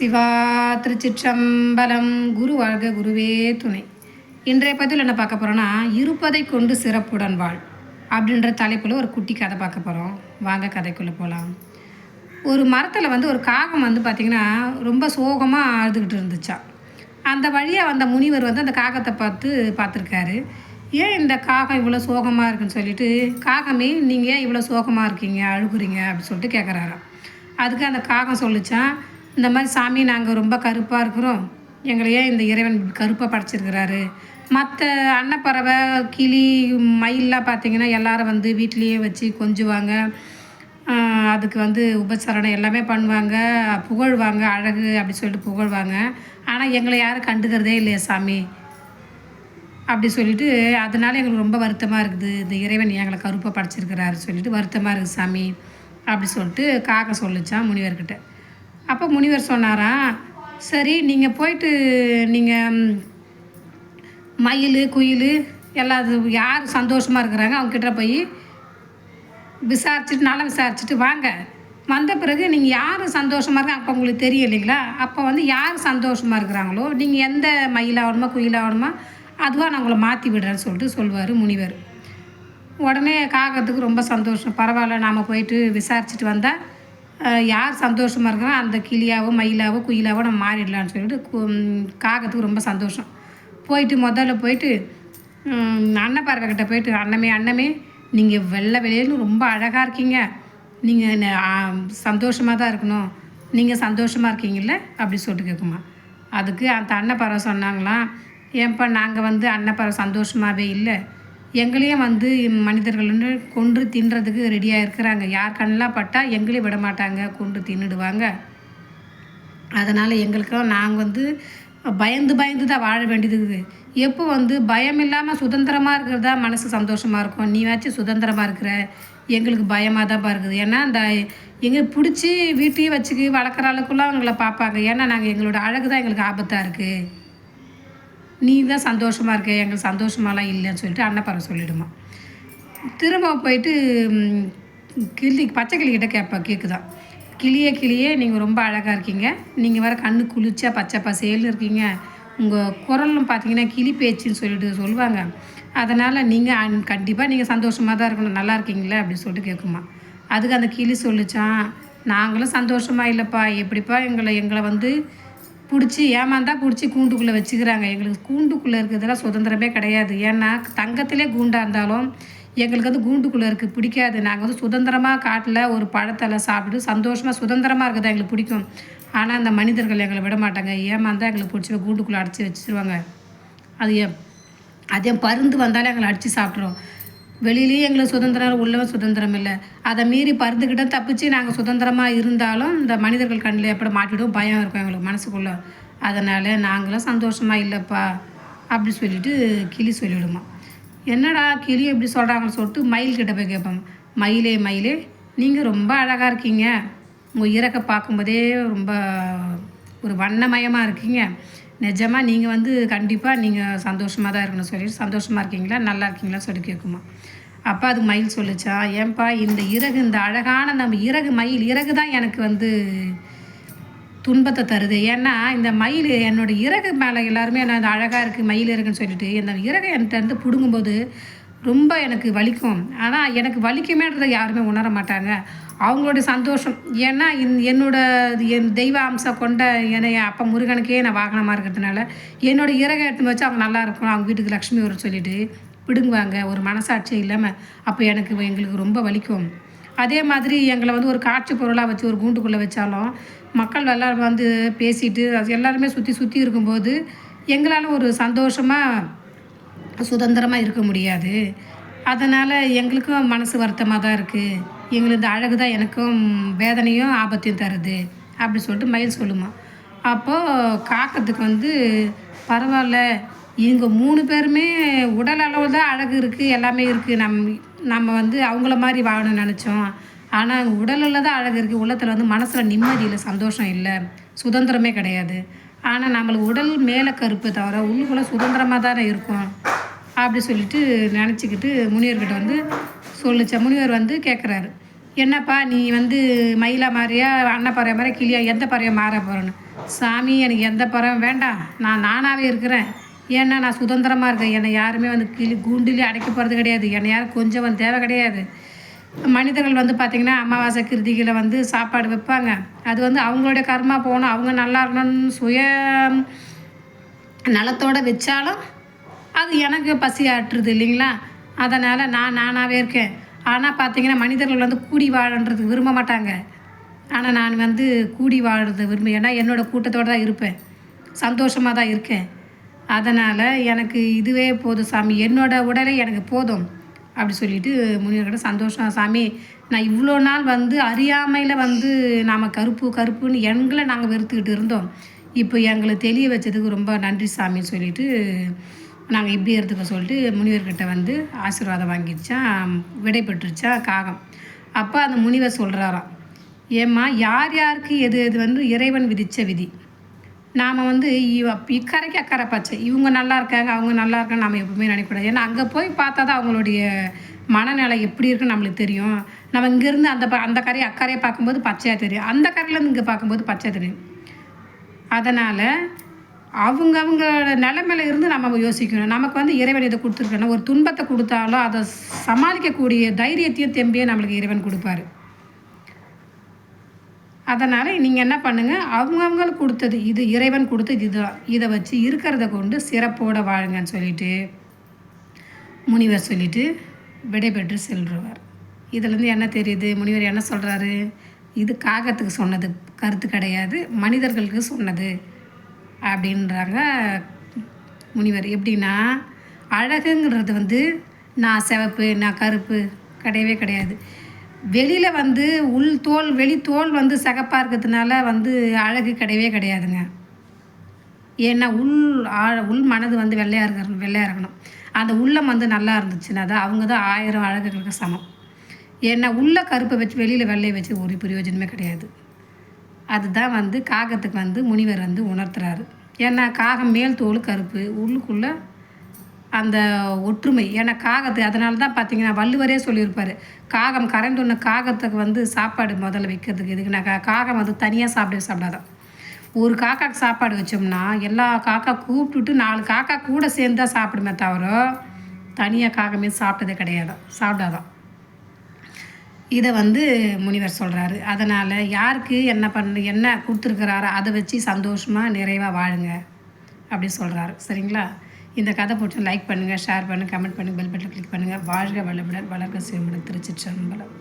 சிவா திருச்சிற்றம்பலம் குரு வாழ்க குருவே துணை. இன்றைய பதிவில் என்ன பார்க்க போகிறோன்னா இருப்பதை கொண்டு சிறப்புடன் வாழ் அப்படின்ற தலைப்பில் ஒரு குட்டி கதை பார்க்க போகிறோம் வாங்க கதைக்குள்ளே போகலாம் ஒரு மரத்தில் வந்து ஒரு காகம் வந்து பார்த்திங்கன்னா ரொம்ப சோகமாக அழுதுகிட்டு இருந்துச்சா. அந்த வழியாக வந்த முனிவர் வந்து அந்த காகத்தை பார்த்து பார்த்துருக்காரு. ஏன் இந்த காகம் இவ்வளோ சோகமாக இருக்குன்னு சொல்லிட்டு காகமே நீங்கள் ஏன் இவ்வளோ சோகமாக இருக்கீங்க அழுகுறீங்க? அப்படின்னு சொல்லிட்டு கேட்குறாராம் அதுக்கு அந்த காகம் சொல்லிச்சான் இந்த மாதிரி சாமி நாங்கள் ரொம்ப கருப்பாக இருக்கிறோம். எங்களை ஏன் இந்த இறைவன் கருப்பாக படைச்சிருக்கிறாரு? மற்ற அன்னப்பறவை கிளி மயிலெலாம் பார்த்தீங்கன்னா எல்லாரும் வந்து வீட்லேயே வச்சு கொஞ்சுவாங்க. அதுக்கு வந்து உபசரணை எல்லாமே பண்ணுவாங்க. புகழ்வாங்க அழகு அப்படி சொல்லிட்டு புகழ்வாங்க. ஆனால் எங்களை யாரும் கண்டுக்கிறதே இல்லையா சாமி. அப்படி சொல்லிட்டு அதனால எங்களுக்கு ரொம்ப வருத்தமாக இருக்குது. இந்த இறைவன் எங்களை கருப்பாக படைச்சிருக்கிறாரு சொல்லிட்டு வருத்தமாக இருக்குது சாமி. அப்படி சொல்லிட்டு காக்க சொல்லிச்சான் முனிவர்கிட்ட. அப்போ முனிவர் சொன்னாரா? சரி நீங்கள் போயிட்டு நீங்கள் மயில் குயில் எல்லாத்து யார் சந்தோஷமாக இருக்கிறாங்க அவங்கக்கிட்ட போய் விசாரிச்சுட்டு நல்லா விசாரிச்சுட்டு வாங்க. வந்த பிறகு நீங்கள் யார் சந்தோஷமாக இருக்காங்க அப்போ உங்களுக்கு தெரியும் இல்லைங்களா? அப்போ வந்து யார் சந்தோஷமாக இருக்கிறாங்களோ நீங்கள் எந்த மயிலாகணுமா குயிலாகணுமா அதுவாக நான் உங்களை மாற்றி விடுறேன்னு சொல்லிட்டு சொல்லுவார் முனிவர். உடனே காகத்துக்கு ரொம்ப சந்தோஷம். பரவாயில்ல நாம் போயிட்டு விசாரிச்சுட்டு வந்தால் யார் சந்தோஷமாக இருக்கிறோம் அந்த கிளியாவோ மயிலாவோ குயிலாவோ நம்ம மாறிடலான்னு சொல்லிட்டு கு- காகத்துக்கு ரொம்ப சந்தோஷம். போயிட்டு முதல்ல போயிட்டு ம், அன்னப்பறவை போயிட்டு அண்ணமே அண்ணமே நீங்கள் வெள்ளை வெளியேன்னு ரொம்ப அழகாக இருக்கீங்க. நீங்கள் சந்தோஷமாக தான் இருக்கணும். நீங்கள் சந்தோஷமாக இருக்கீங்கள்ல அப்படி சொல்லிட்டு கேட்குமா. அதுக்கு அந்த அன்னப்பறவை சொன்னாங்களாம் ஏன்ப்பா நாங்கள் வந்து அன்னப்பறவை சந்தோஷமாகவே இல்லை. எங்களையும் வந்து மனிதர்கள் வந்து கொன்று தின்றதுக்கு ரெடியாக இருக்கிறாங்க. யார் கண்ணெலாம் பட்டால் எங்களையும் விட மாட்டாங்க. கொன்று தின்னுடுவாங்க. அதனால் எங்களுக்கும் நாங்கள் வந்து பயந்து பயந்து தான் வாழ வேண்டியது இருக்குது. எப்போ வந்து பயம் இல்லாமல் சுதந்திரமாக இருக்கிறது தான் மனசு சந்தோஷமாக இருக்கும். நீ வச்சு சுதந்திரமாக இருக்கிற எங்களுக்கு பயமாக தான் இருக்குது. ஏன்னா இந்த எங்களுக்கு பிடிச்சி வீட்டையும் வச்சுக்கி வளர்க்குற அளவுக்குலாம் எங்களை பார்ப்பாங்க. ஏன்னா நாங்கள் எங்களோட அழகு தான் எங்களுக்கு ஆபத்தாக இருக்குது நீ தான் சந்தோஷமாக இருக்க எங்களுக்கு சந்தோஷமாலாம் இல்லைன்னு சொல்லிட்டு அன்னப்பறவை சொல்லிவிடுமா திரும்ப போயிட்டு கிளி பச்சை கிளிக்கிட்ட கேட்பா கேட்குதான் கிளியே கிளியே நீங்கள் ரொம்ப அழகாக இருக்கீங்க. நீங்கள் வேறு கண்ணு குளிச்சா பச்சை பசேல்னு இருக்கீங்க. உங்கள் குரலும் பார்த்தீங்கன்னா கிளி பேச்சுன்னு சொல்லிட்டு சொல்லுவாங்க அதனால் நீங்கள் கண்டிப்பாக நீங்கள் சந்தோஷமாக தான் இருக்கணும். நல்லா இருக்கீங்களே அப்படின்னு சொல்லிட்டு கேட்குமா அதுக்கு அந்த கிளி சொல்லிச்சான் நாங்களும் சந்தோஷமாக இல்லைப்பா. எப்படிப்பா எங்களை எங்களை வந்து பிடிச்சி ஏமாந்தா பிடிச்சி கூண்டுக்குள்ளே வச்சுக்கிறாங்க. எங்களுக்கு கூண்டுக்குள்ளே இருக்கிறதுலாம் சுதந்திரமே கிடையாது. ஏன்னா தங்கத்திலே கூண்டாக இருந்தாலும் எங்களுக்கு வந்து கூண்டுக்குள்ளே இருக்குது பிடிக்காது. நாங்கள் வந்து சுதந்திரமாக காட்டில் ஒரு பழத்தெல்லாம் சாப்பிட்டு சந்தோஷமாக சுதந்திரமாக இருக்கிறது எங்களுக்கு பிடிக்கும். ஆனால் அந்த மனிதர்கள் எங்களை விட மாட்டாங்க. ஏமாந்தா எங்களுக்கு பிடிச்சி கூண்டுக்குள்ளே அடைச்சி வச்சிருவாங்க. அது எ- அதே பருந்து வந்தாலும் எங்களை அடித்து சாப்பிட்றோம் வெளியிலேயே எங்களுக்கு சுதந்திரம் உள்ளவன் சுதந்திரம் இல்லை. அதை மீறி பருந்துக்கிட்ட தப்பிச்சு நாங்கள் சுதந்திரமாக இருந்தாலும் இந்த மனிதர்கள் கண்ணில் எப்படி மாட்டிடும்? பயம் இருக்கும் எங்களுக்கு மனசுக்குள்ளே. அதனால் நாங்களும் சந்தோஷமாக இல்லைப்பா அப்படி சொல்லிட்டு கிளி சொல்லிவிடுமா என்னடா கிளி எப்படி சொல்கிறாங்கன்னு சொல்லிட்டு மயில்கிட்ட போய் கேட்போம். மயிலே மயிலே நீங்கள் ரொம்ப அழகாக இருக்கீங்க. உங்கள் இறக்க பார்க்கும்போதே ரொம்ப ஒரு வண்ணமயமாக இருக்கீங்க. நிஜமாக நீங்கள் வந்து கண்டிப்பாக நீங்கள் சந்தோஷமாக தான் இருக்கணும் சொல்லிட்டு சந்தோஷமாக இருக்கீங்களா? நல்லா இருக்கீங்களா? சொல்லி கேட்குமா. அப்போ அது மயில் சொல்லுச்சா? ஏன்பா இந்த இறகு இந்த அழகான நம்ம இறகு மயில் இறகு தான் எனக்கு வந்து துன்பத்தை தருது. ஏன்னா இந்த மயில் என்னோட இறகு மேலே எல்லாருமே நான் இந்த அழகாக இருக்குது மயில் இறகுன்னு சொல்லிட்டு இந்த இறகு என்கிட்ட இருந்து பிடுங்கும்போது ரொம்ப எனக்கு வலிக்கும். ஆனால் எனக்கு வலிக்குமேன்றதை யாருமே உணர மாட்டாங்க. அவங்களுடைய சந்தோஷம். ஏன்னா இந்- என்னோட என் தெய்வ அம்சம் கொண்ட என்னை அப்போ முருகனுக்கே நான் வாகனமாக இருக்கிறதுனால என்னோட இறகை எடுத்து வச்சு அவங்க நல்லா இருக்கணும் அவங்க வீட்டுக்கு லக்ஷ்மி வரும் சொல்லிட்டு பிடுங்குவாங்க ஒரு மனசாட்சி இல்லாமல் அப்போ எனக்கு எங்களுக்கு ரொம்ப வலிக்கும். அதே மாதிரி எங்களை வந்து ஒரு காட்சி பொருளாக வச்சு ஒரு கூண்டுக்குள்ளே வச்சாலும் மக்கள் எல்லோரும் வந்து பேசிட்டு அது எல்லாருமே சுற்றி சுற்றி இருக்கும்போது எங்களால் ஒரு சந்தோஷமாக சுதந்திரமாக இருக்க முடியாது. அதனால் எங்களுக்கும் மனசு வருத்தமாக தான் இருக்குது எங்களுக்கு இந்த அழகு தான் எனக்கும் வேதனையும் ஆபத்தையும் தருது அப்படி சொல்லிட்டு மயில் சொல்லுமா. அப்போது காக்கத்துக்கு வந்து பரவாயில்ல இவங்க மூணு பேருமே உடல் அளவு தான் அழகு இருக்குது எல்லாமே இருக்குது நம் நம்ம வந்து அவங்கள மாதிரி வாழணும்னு நினச்சோம். ஆனால் உடலில் தான் அழகு இருக்குது உள்ளத்தில் வந்து மனசில் நிம்மதி இல்லை சந்தோஷம் இல்லை. சுதந்திரமே கிடையாது. ஆனால் நம்மளுக்கு உடல் மேலே கருப்பு தவிர உள்ளுக்குள்ளே சுதந்திரமாக தானே இருக்கும் அப்படி சொல்லிட்டு நினச்சிக்கிட்டு முனிவர்கிட்ட வந்து சொல்லுச்ச. முனிவர் வந்து கேட்குறாரு என்னப்பா நீ வந்து மயிலா மாதிரியா அன்னப்பறவை மாதிரி கிளியா எந்த பறவை மாற போகிறேன்னு சாமி எனக்கு எந்த பறவை வேண்டாம். நான் நானாகவே இருக்கிறேன். ஏன்னா நான் சுதந்திரமாக இருக்கேன். என்னை யாருமே வந்து கிளி கூண்டிலே அடைக்க போகிறது கிடையாது. என்னை யாரும் கொஞ்சம் வந்து தேவை கிடையாது. மனிதர்கள் வந்து பார்த்திங்கன்னா அமாவாசை கிருத்திகளை வந்து சாப்பாடு வைப்பாங்க. அது வந்து அவங்களுடைய கர்மா போகணும். அவங்க நல்லா இருக்கணும்னு சுய நலத்தோடு வச்சாலும் அது எனக்கு பசி ஆட்டுறது இல்லைங்களா? அதனால் நான் நானாகவே இருக்கேன். ஆனால் பார்த்தீங்கன்னா மனிதர்கள் வந்து கூடி வாழன்றதுக்கு விரும்ப மாட்டாங்க. ஆனால் நான் வந்து கூடி வாழுறது விரும்ப ஏன்னா என்னோடய கூட்டத்தோடு தான் இருப்பேன். சந்தோஷமாக தான் இருக்கேன். அதனால் எனக்கு இதுவே போதும் சாமி. என்னோடய உடலே எனக்கு போதும். அப்படி சொல்லிட்டு முனிவர்கிட்ட சந்தோஷம் சாமி நான் இவ்வளோ நாள் வந்து அறியாமையில் வந்து நாம் கருப்பு கருப்புன்னு எங்களை நாங்கள் வெறுத்துக்கிட்டு இருந்தோம். இப்போ எங்களை தெளிய வச்சதுக்கு ரொம்ப நன்றி சாமின்னு சொல்லிவிட்டு நாங்கள் இப்படி இருந்துக்க சொல்லிட்டு முனிவர்கிட்ட வந்து ஆசீர்வாதம் வாங்கிடுச்சா விடை பெற்றுச்சா காகம். அப்போ அந்த முனிவர் சொல்கிறாராம் ஏம்மா யார் யாருக்கு எது எது வந்து இறைவன் விதித்த விதி? நாம் வந்து இவ இக்கரைக்கு அக்கறை பச்சை இவங்க நல்லா இருக்காங்க அவங்க நல்லா இருக்காங்க நம்ம எப்பவுமே நினைக்கக்கூடாது. ஏன்னா அங்கே போய் பார்த்தா தான் அவங்களுடைய மனநிலை எப்படி இருக்குன்னு நம்மளுக்கு தெரியும். நம்ம இங்கேருந்து அந்த ப அந்த கரையை அக்கறையை பார்க்கும்போது பச்சையாக தெரியும். அந்த கரையிலேருந்து இங்கே பார்க்கும்போது பச்சை தெரியும். அதனால் அவங்க அவங்களோட நிலைமையில இருந்து நம்ம யோசிக்கணும். நமக்கு வந்து இறைவன் இதை கொடுத்துருக்கணும் ஒரு துன்பத்தை கொடுத்தாலும் அதை சமாளிக்கக்கூடிய தைரியத்தையும் தெம்பியும் நம்மளுக்கு இறைவன் கொடுப்பாரு. அதனால் நீங்கள் என்ன பண்ணுங்கள் அவங்கவுங்களுக்கு கொடுத்தது இது இறைவன் கொடுத்தது இதுதான். இதை வச்சு இருக்கிறத கொண்டு சிறப்போடு வாழுங்கன்னு சொல்லிட்டு முனிவர் சொல்லிட்டு விடைபெற்று செல்றவர். இதுலேருந்து என்ன தெரியுது? முனிவர் என்ன சொல்கிறாரு இது காகத்துக்கு சொன்னது கருத்து கிடையாது மனிதர்களுக்கு சொன்னது. அப்படின்றாங்க முனிவர். எப்படின்னா அழகுங்கிறது வந்து நான் சிவப்பு நான் கருப்பு கிடையவே கிடையாது. வெளியில் வந்து உள் தோல் வெளி தோல் வந்து சகப்பாக இருக்கிறதுனால வந்து அழகு கிடையவே கிடையாதுங்க. ஏன்னா உள் ஆழ உள் மனது வந்து வெள்ளையாக இருக்கிற வெள்ளையாக இருக்கணும். அந்த உள்ளம் வந்து நல்லா இருந்துச்சுன்னா தான் அவங்க தான் ஆயிரம் அழகுகளுக்கு சமம். ஏன்னா உள்ள கருப்பை வச்சு வெளியில் வெள்ளையை வச்சு ஒரு பிரயோஜனமே கிடையாது. அதுதான் வந்து காகத்துக்கு வந்து முனிவர் வந்து உணர்த்துறாரு. ஏன்னா காகம் மேல் தோல் கருப்பு உள்ளுக்குள்ளே அந்த ஒற்றுமை. ஏன்னா காகத்து அதனால தான் பார்த்தீங்கன்னா வள்ளுவரே சொல்லியிருப்பார். காகம் கரைந்துண்ண காகத்துக்கு வந்து சாப்பாடு முதல்ல வைக்கிறதுக்கு எதுக்குனாக்கா காகம் வந்து தனியாக சாப்பிடவே சாப்பிடாதான். ஒரு காக்காக்கு சாப்பாடு வச்சோம்னா எல்லா காக்கா கூப்பிட்டுட்டு நாலு காக்கா கூட சேர்ந்து தான் சாப்பிடுமே தவிர தனியாக காகமே சாப்பிட்டதே கிடையாது. சாப்பிடாதான். இதை வந்து முனிவர் சொல்கிறாரு அதனால் யாருக்கு என்ன பண்ணு என்ன கொடுத்துருக்குறாரோ அதை வச்சு சந்தோஷமாக நிறைவாக வாழுங்க அப்படி சொல்கிறாரு சரிங்களா? இந்த கதை பிடிச்சா லைக் பண்ணுங்கள் ஷேர் பண்ணுங்கள் கமெண்ட் பண்ணுங்கள் பெல் பட்டன் கிளிக் பண்ணுங்கள் வாழ்க வளமுடன் வளர்க திருச்சி திருச்சிற்றம்பலம்.